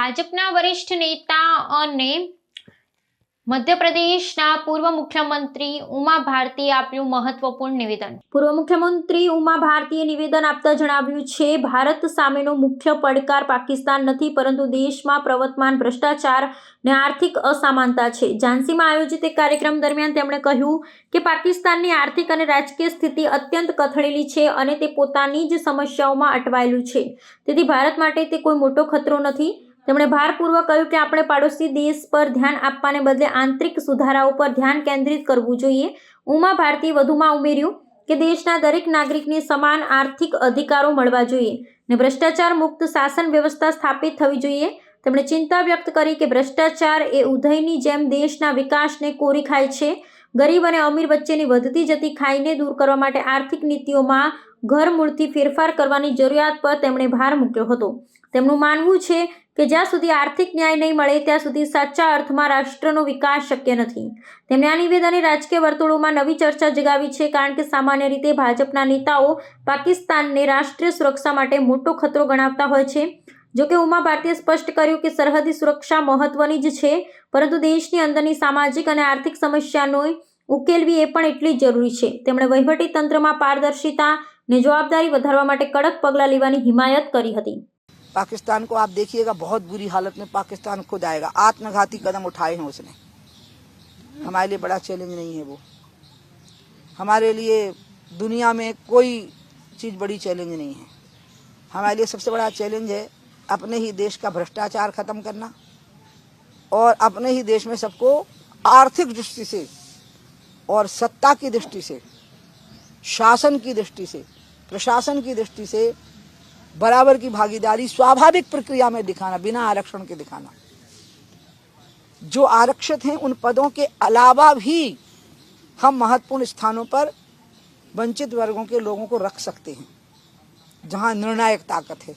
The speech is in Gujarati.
ભાજપના વરિષ્ઠ નેતા અને મધ્યપ્રદેશના પૂર્વ મુખ્યમંત્રી ઉમા ભારતીએ આપ્યું મહત્વપૂર્ણ નિવેદન. પૂર્વ મુખ્યમંત્રી ઉમા ભારતીએ નિવેદન આપતા જણાવ્યું છે, ભારત સામેનો મુખ્ય પડકાર પાકિસ્તાન નથી, પરંતુ દેશમાં પ્રવર્તમાન ભ્રષ્ટાચાર ને આર્થિક અસમાનતા છે. ઝાંસીમાં આયોજિત એક કાર્યક્રમ દરમિયાન તેમણે કહ્યું કે પાકિસ્તાનની આર્થિક અને રાજકીય સ્થિતિ અત્યંત કથળેલી છે અને તે પોતાની જ સમસ્યાઓમાં અટવાયેલું છે. તેથી ભારત માટે તે કોઈ મોટો ખતરો નથી. તેમણે ભારપૂર્વક કહ્યું કે આપણે પાડોશી દેશ પર ધ્યાન આપવાને બદલે આંતરિક સુધારાઓ પર ધ્યાન કેન્દ્રિત કરવું જોઈએ. ઉમા ભારતીએ વધુમાં ઉમેર્યું કે દેશના દરેક નાગરિકને સમાન આર્થિક અધિકારો મળવા જોઈએ ને ભ્રષ્ટાચાર મુક્ત શાસન વ્યવસ્થા સ્થાપિત થવી જોઈએ. તેમણે ચિંતા વ્યક્ત કરી કે ભ્રષ્ટાચાર એ ઉધઈની જેમ દેશના વિકાસને કોરી ખાય છે. ગરીબ અને અમીર વચ્ચેની વધતી જતી ખાઈને દૂર કરવા માટે આર્થિક નીતિઓમાં ઘરમૂળથી ફેરફાર કરવાની જરૂરિયાત પર તેમણે ભાર મૂક્યો હતો. તેમનું માનવું છે કે જ્યાં સુધી આર્થિક ન્યાય નહીં મળે, ત્યાં સુધી સાચા અર્થમાં રાષ્ટ્રનો વિકાસ શક્ય નથી. તેમણે આ નિવેદને રાજકીય વર્તુળોમાં નવી ચર્ચા જગાવી છે કારણ કે સામાન્ય રીતે ભાજપના નેતાઓ પાકિસ્તાનને રાષ્ટ્રીય સુરક્ષા માટે મોટો ખતરો ગણાવતા હોય છે. જોકે ઉમા ભારતીએ સ્પષ્ટ કર્યું કે સરહદી સુરક્ષા મહત્વની જ છે પરંતુ દેશની અંદરની સામાજિક અને આર્થિક સમસ્યાનો ઉકેલવી એ પણ એટલી જ જરૂરી છે તેમણે વહીવટી તંત્રમાં પારદર્શિતા ને જવાબદારી વધારવા માટે કડક પગલાં લેવાની હિમાયત કરી હતી पाकिस्तान को आप देखिएगा बहुत बुरी हालत में पाकिस्तान खुद आएगा आत्मघाती कदम उठाए हैं उसने हमारे लिए बड़ा चैलेंज नहीं है वो हमारे लिए दुनिया में कोई चीज़ बड़ी चैलेंज नहीं है हमारे लिए सबसे बड़ा चैलेंज है अपने ही देश का भ्रष्टाचार खत्म करना और अपने ही देश में सबको आर्थिक दृष्टि से और सत्ता की दृष्टि से, शासन की दृष्टि से, प्रशासन की दृष्टि से बराबर की भागीदारी स्वाभाविक प्रक्रिया में दिखाना, बिना आरक्षण के दिखाना। जो आरक्षित हैं उन पदों के अलावा भी हम महत्वपूर्ण स्थानों पर वंचित वर्गों के लोगों को रख सकते हैं, जहाँ निर्णायक ताकत है।